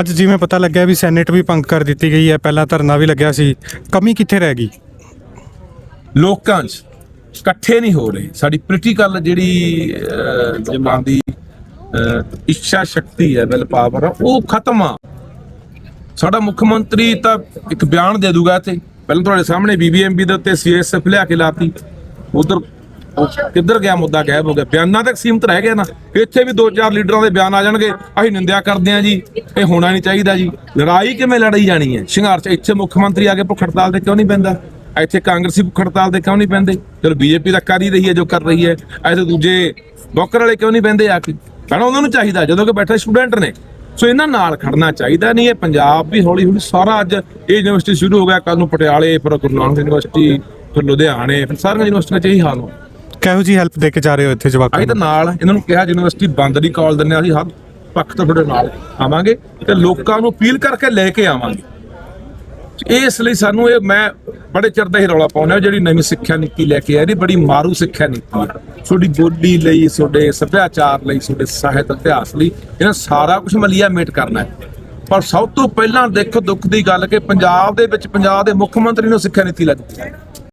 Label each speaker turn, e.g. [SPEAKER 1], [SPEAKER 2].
[SPEAKER 1] ਅੱਜ ਜਿਵੇਂ ਪਤਾ ਲੱਗਿਆ ਵੀ ਸੈਨੇਟ ਵੀ ਭੰਗ ਕਰ ਦਿੱਤੀ ਗਈ ਹੈ, ਪਹਿਲਾਂ ਧਰਨਾ ਵੀ ਲੱਗਿਆ ਸੀ। ਕਮੀ ਕਿੱਥੇ ਰਹਿ ਗਈ?
[SPEAKER 2] ਲੋਕਾਂ 'ਚ ਇਕੱਠੇ ਨਹੀਂ ਹੋ ਰਹੇ। ਸਾਡੀ ਪੋਲੀਟੀਕਲ ਜਿਹੜੀ ਲੋਕਾਂ ਦੀ ਇੱਛਾ ਸ਼ਕਤੀ ਹੈ ਵਿਲ ਪਾਵਰ ਉਹ ਖਤਮ ਆ। ਸਾਡਾ ਮੁੱਖ ਮੰਤਰੀ ਤਾਂ ਇੱਕ ਬਿਆਨ ਦੇ ਦੂਗਾ ਤੇ ਪਹਿਲਾਂ ਤੁਹਾਡੇ ਸਾਹਮਣੇ ਬੀਬੀਐਮਬੀ ਦੇ ਉੱਤੇ ਸੀਐਸਐਫ ਲਿਆ ਕੇ ਲਾਤੀ। ਉਧਰ ਕਿੱਧਰ ਗਿਆ ਮੁੱਦਾ ਗਾਇਬ ਹੋ ਗਿਆ? ਬਿਆਨਾਂ ਤੱਕ ਸੀਮਤ ਰਹਿ ਗਿਆ ਨਾ। ਇੱਥੇ ਵੀ ਦੋ ਚਾਰ ਲੀਡਰਾਂ ਦੇ ਬਿਆਨ ਆ ਜਾਣਗੇ। ਅਸੀਂ ਨਿੰਦਿਆ ਕਰਦੇ ਹਾਂ ਜੀ। ਇਹ ਹੋਣਾ ਨਹੀਂ ਚਾਹੀਦਾ ਜੀ। ਲੜਾਈ ਕਿਵੇਂ ਲੜਾਈ ਜਾਣੀ ਹੈ? ਸੰਘਰਸ਼ ਇੱਥੇ ਮੁੱਖ ਮੰਤਰੀ ਆ ਕੇ ਭੁੱਖ ਹੜਤਾਲ ਤੇ ਕਿਉਂ ਨਹੀਂ ਪੈਂਦਾ? ਇੱਥੇ ਕਾਂਗਰਸੀ ਭੁੱਖ ਹੜਤਾਲ ਤੇ ਕਿਉਂ ਨਹੀਂ ਪੈਂਦੇ? ਚਲੋ ਬੀਜੇਪੀ ਤਾਂ ਕਰ ਹੀ ਰਹੀ ਹੈ ਜੋ ਕਰ ਰਹੀ ਹੈ। ਇੱਥੇ ਦੂਜੇ ਬੋਕਰ ਵਾਲੇ ਕਿਉਂ ਨਹੀਂ ਪੈਂਦੇ ਆ ਕੇ? ਪਹਿਲਾਂ ਉਹਨਾਂ ਨੂੰ ਚਾਹੀਦਾ, ਜਦੋਂ ਕਿ ਬੈਠੇ ਸਟੂਡੈਂਟ ਨੇ। ਸੋ ਇਹਨਾਂ ਨਾਲ ਖੜਨਾ ਚਾਹੀਦਾ ਨਹੀਂ। ਇਹ ਪੰਜਾਬ ਵੀ ਹੌਲੀ ਹੌਲੀ ਸਾਰਾ ਅੱਜ ਇਹ ਯੂਨੀਵਰਸਿਟੀ ਸ਼ੁਰੂ ਹੋ ਗਿਆ। ਕੱਲ ਨੂੰ ਪਟਿਆਲੇ, ਫਿਰ ਗੁਰੂ ਨਾਨਕ ਯੂਨੀਵਰਸਿਟੀ, ਫਿਰ ਲੁਧਿਆਣੇ, ਫਿਰ ਸਾਰੀਆਂ ਯੂਨੀਵਰਸਿਟੀਆਂ 'ਚ ਇਹੀ ਹਾਲ ਹੋ
[SPEAKER 1] ਕਿਹੋ ਜੀ ਹੈਲਪ ਦੇ ਕੇ ਜਾ ਰਹੇ ਹੋ ਇੱਥੇ ਜਵਾਕਾਂ
[SPEAKER 2] ਅਸੀਂ ਤਾਂ ਨਾਲ ਇਹਨਾਂ ਨੂੰ ਕਿਹਾ ਯੂਨੀਵਰਸਿਟੀ ਬੰਦ ਨਹੀਂ ਕਾਲ ਦਿੰਨੇ ਅਸੀਂ ਹਰ ਪੱਖ ਤੋਂ ਤੁਹਾਡੇ ਨਾਲ ਆਵਾਂਗੇ ਤੇ ਲੋਕਾਂ ਨੂੰ ਅਪੀਲ ਕਰਕੇ ਲੈ ਕੇ ਆਵਾਂਗੇ। ਇਸ ਲਈ ਸਾਨੂੰ ਇਹ ਮੈਂ ਬੜੇ ਚਿਰ ਦਾ ਹੀ ਰੌਲਾ ਪਾਉਂਦਾ ਜਿਹੜੀ ਨਵੀਂ ਸਿੱਖਿਆ ਨੀਤੀ ਲੈ ਕੇ ਨੇ ਬੜੀ ਮਾਰੂ ਸਿੱਖਿਆ ਨੀਤੀ ਹੈ। ਤੁਹਾਡੀ ਬੋਲੀ ਲਈ ਤੁਹਾਡੇ ਸੱਭਿਆਚਾਰ ਲਈ ਤੁਹਾਡੇ ਸਾਹਿਤ ਇਤਿਹਾਸ ਲਈ ਇਹਨਾਂ ਸਾਰਾ ਕੁਝ ਮਲੀਆ ਮੇਟ ਕਰਨਾ ਹੈ। ਪਰ ਸਭ ਤੋਂ ਪਹਿਲਾਂ ਦੇਖੋ ਦੁੱਖ ਦੀ ਗੱਲ ਕਿ ਪੰਜਾਬ ਦੇ ਵਿੱਚ ਪੰਜਾਬ ਦੇ ਮੁੱਖ ਮੰਤਰੀ ਨੂੰ ਸਿੱਖਿਆ ਨੀਤੀ ਲੱਗੀ